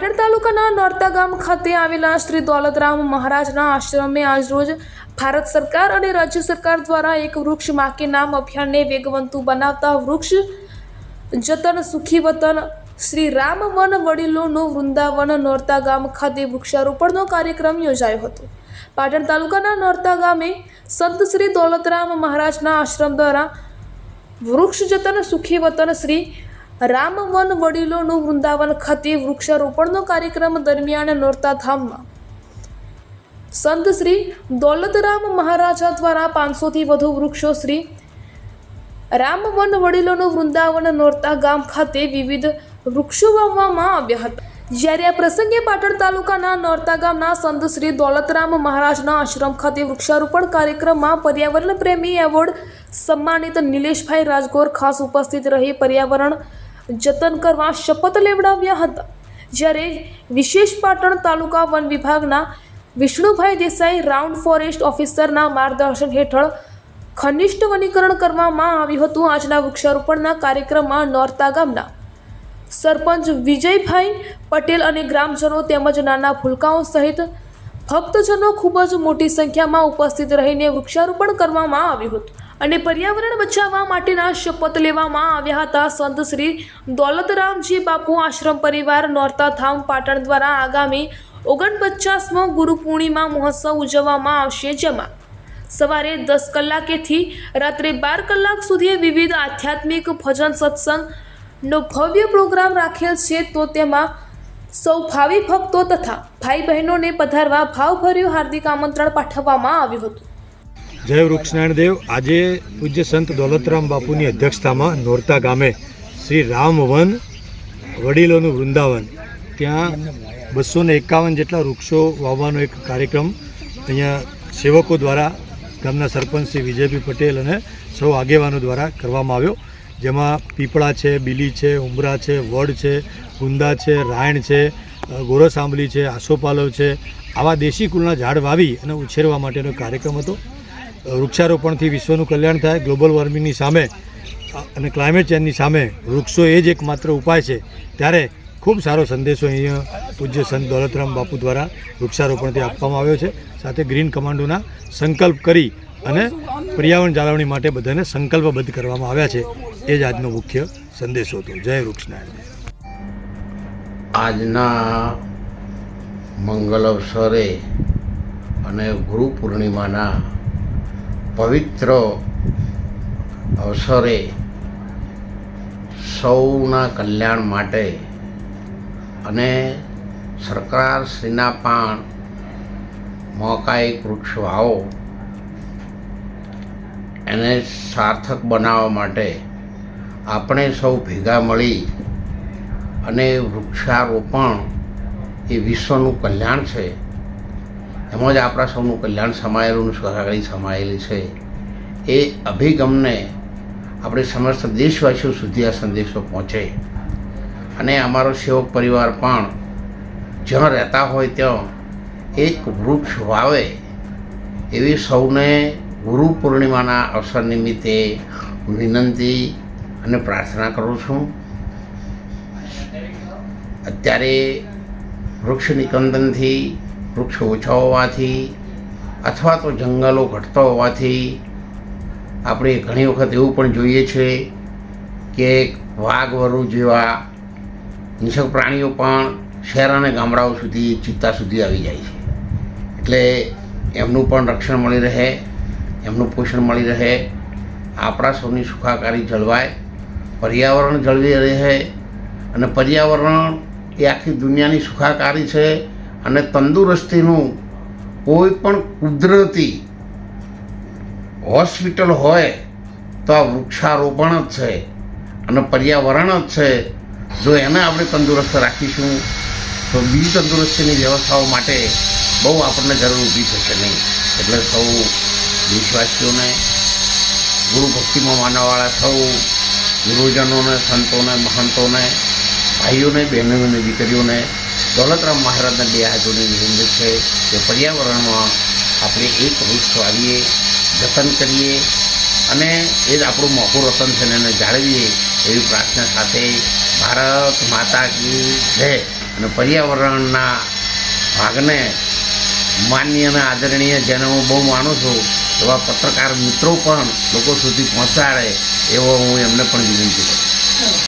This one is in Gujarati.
પાટણ તાલુકાના નોરતા ગામ ખાતે આવેલા શ્રી દોલતરામ મહારાજના આશ્રમે આજરોજ ભારત સરકાર અને રાજ્ય સરકાર દ્વારા એક વૃક્ષ માકે નામ અભિયાનને વેગવંતું બનાવતા વૃક્ષ જતન સુખી વતન શ્રી રામ વન વડીલોનું વૃંદાવન નોરતા ગામ ખાતે વૃક્ષારોપણનો કાર્યક્રમ યોજાયો હતો. પાટણ તાલુકાના નોરતા ગામે સંત શ્રી દોલતરામ મહારાજના આશ્રમ દ્વારા વૃક્ષ જતન સુખી વતન શ્રી રામ વન વડીલોનું વૃંદાવન ખાતે વૃક્ષારોપણનો કાર્યક્રમ દરમિયાન નોરતા ધામમાં. સંત શ્રી દોલતરામ મહારાજા દ્વારા પાંચસોથી વધુ વૃક્ષો શ્રી રામ વન વડીલોનું વૃંદાવન નોરતા ગામ ખાતે વિવિધ વૃક્ષો વાવવામાં આવ્યા હતા. જ્યારે આ પ્રસંગે પાટણ તાલુકાના નોરતા ગામના સંત શ્રી દોલતરામ મહારાજના આશ્રમ ખાતે વૃક્ષારોપણ કાર્યક્રમમાં પર્યાવરણ પ્રેમી એવોર્ડ સન્માનિત નિલેશભાઈ રાજગોર ખાસ ઉપસ્થિત રહી પર્યાવરણ જતન કરવા શપથ લેવડાવ્યા હતા. જ્યારે વિશેષ પાટણ તાલુકા વન વિભાગના વિષ્ણુભાઈ દેસાઈ રાઉન્ડ ફોરેસ્ટ ઓફિસરના માર્ગદર્શન હેઠળ ખનિષ્ઠ વનીકરણ કરવામાં આવ્યું હતું. આજના વૃક્ષારોપણના કાર્યક્રમમાં નોરતા ગામના સરપંચ વિજયભાઈ પટેલ અને ગ્રામજનો તેમજ નાના ભૂલકાઓ સહિત ભક્તજનો ખૂબ જ મોટી સંખ્યામાં ઉપસ્થિત રહીને વૃક્ષારોપણ કરવામાં આવ્યું હતું. અને પર્યાવરણ બચાવવા માટેના શપથ લેવામાં આવ્યા હતા. સંત શ્રી દોલતરામજી બાપુ આશ્રમ પરિવાર નોરતા થામ પાટણ દ્વારા આગામી ઓગણપચાસમો ગુરુ પૂર્ણિમા મહોત્સવ ઉજવવામાં આવશે. જેમાં સવારે દસ કલાકેથી રાત્રે બાર કલાક સુધી વિવિધ આધ્યાત્મિક ભજન સત્સંગનો ભવ્ય પ્રોગ્રામ રાખેલ છે. તો તેમાં સૌ ભાવિ ભક્તો તથા ભાઈ બહેનોને પધારવા ભાવભર્યું હાર્દિક આમંત્રણ પાઠવવામાં આવ્યું હતું. જય વૃક્ષનારાયણ દેવ આજે પૂજ્ય સંત દોલતરામ બાપુની અધ્યક્ષતામાં નોરતા ગામે શ્રી રામવન વડીલોનું વૃંદાવન. ત્યાં બસો ને એકાવન જેટલા વૃક્ષો વાવવાનો એક કાર્યક્રમ અહીંયા સેવકો દ્વારા ગામના સરપંચ શ્રી વિજયભાઈ પટેલ અને સૌ આગેવાનો દ્વારા કરવામાં આવ્યો. જેમાં પીપળા છે, બીલી છે, ઉમરા છે, વડ છે, ગુંદા છે, રાયણ છે ગોરસ આંબલી છે, આસોપાલવ છે. આવા દેશી કુલના ઝાડ વાવી અને ઉછેરવા માટેનો કાર્યક્રમ હતો. વૃક્ષારોપણથી વિશ્વનું કલ્યાણ થાય, ગ્લોબલ વોર્મિંગની સામે અને ક્લાઇમેટ ચેન્જની સામે વૃક્ષો એ જ એકમાત્ર ઉપાય છે. ત્યારે ખૂબ સારો સંદેશો અહીંયા પૂજ્ય સંત દોલતરામ બાપુ દ્વારા વૃક્ષારોપણથી આપવામાં આવ્યો છે. સાથે ગ્રીન કમાન્ડોના સંકલ્પ કરી અને પર્યાવરણ જાળવણી માટે બધાને સંકલ્પબદ્ધ કરવામાં આવ્યા છે. એ જ આજનો મુખ્ય સંદેશો હતો. જય વૃક્ષનારાયણ. આજના મંગલ અવસરે અને ગુરુ પૂર્ણિમાના પવિત્ર અવસરે સૌના કલ્યાણ માટે અને સરકારશ્રીના પણ મોકાયિક વૃક્ષ વાવો, એને સાર્થક બનાવવા માટે આપણે સૌ ભેગા મળી અને વૃક્ષારોપણ એ વિશ્વનું કલ્યાણ છે. એમાં જ આપણા સૌનું કલ્યાણ સમાયેલું સહકારી સમાયેલી છે. એ અભિગમને આપણે સમસ્ત દેશવાસીઓ સુધી આ સંદેશો પહોંચે. અને અમારો સેવક પરિવાર પણ જ્યાં રહેતા હોય ત્યાં એક વૃક્ષ વાવે એવી સૌને ગુરુ પૂર્ણિમાના અવસર નિમિત્તે વિનંતી અને પ્રાર્થના કરું છું. અત્યારે વૃક્ષ નિકંદનથી વૃક્ષ ઓછા હોવાથી અથવા તો જંગલો ઘટતા હોવાથી આપણે ઘણી વખત એવું પણ જોઈએ છે કે વાઘ વરુ જેવા હિંસક પ્રાણીઓ પણ શહેર અને ગામડાઓ સુધી ચિત્તા સુધી આવી જાય છે. એટલે એમનું પણ રક્ષણ મળી રહે, એમનું પોષણ મળી રહે, આપણા સૌની સુખાકારી જળવાય, પર્યાવરણ જળવી રહે અને પર્યાવરણ એ આખી દુનિયાની સુખાકારી છે અને તંદુરસ્તીનું કોઈ પણ કુદરતી હોસ્પિટલ હોય તો આ વૃક્ષારોપણ જ છે અને પર્યાવરણ જ છે. જો એને આપણે તંદુરસ્ત રાખીશું, તો બીજી તંદુરસ્તીની વ્યવસ્થાઓ માટે બહુ આપણને જરૂર ઊભી થશે નહીં. એટલે સૌ દેશવાસીઓને, ગુરુ ભક્તિમાં માનવાવાળા સૌ ગુરુજનોને, સંતોને, મહંતોને, ભાઈઓને, બહેનોને, દીકરીઓને દોલતરામ મહારાજના બે હાજોની નિવેદન છે કે પર્યાવરણમાં આપણે એક વૃક્ષ વાવીએ, જતન કરીએ અને એ જ આપણું મોખું રતન છે એને જાળવીએ એવી પ્રાર્થના સાથે ભારત માતા કી જય. અને પર્યાવરણના ભાગને માન્ય અને આદરણીય જેને હું બહુ માનું છું, એવા પત્રકાર મિત્રો પણ લોકો સુધી પહોંચાડે એવો હું એમને પણ વિનંતી કરું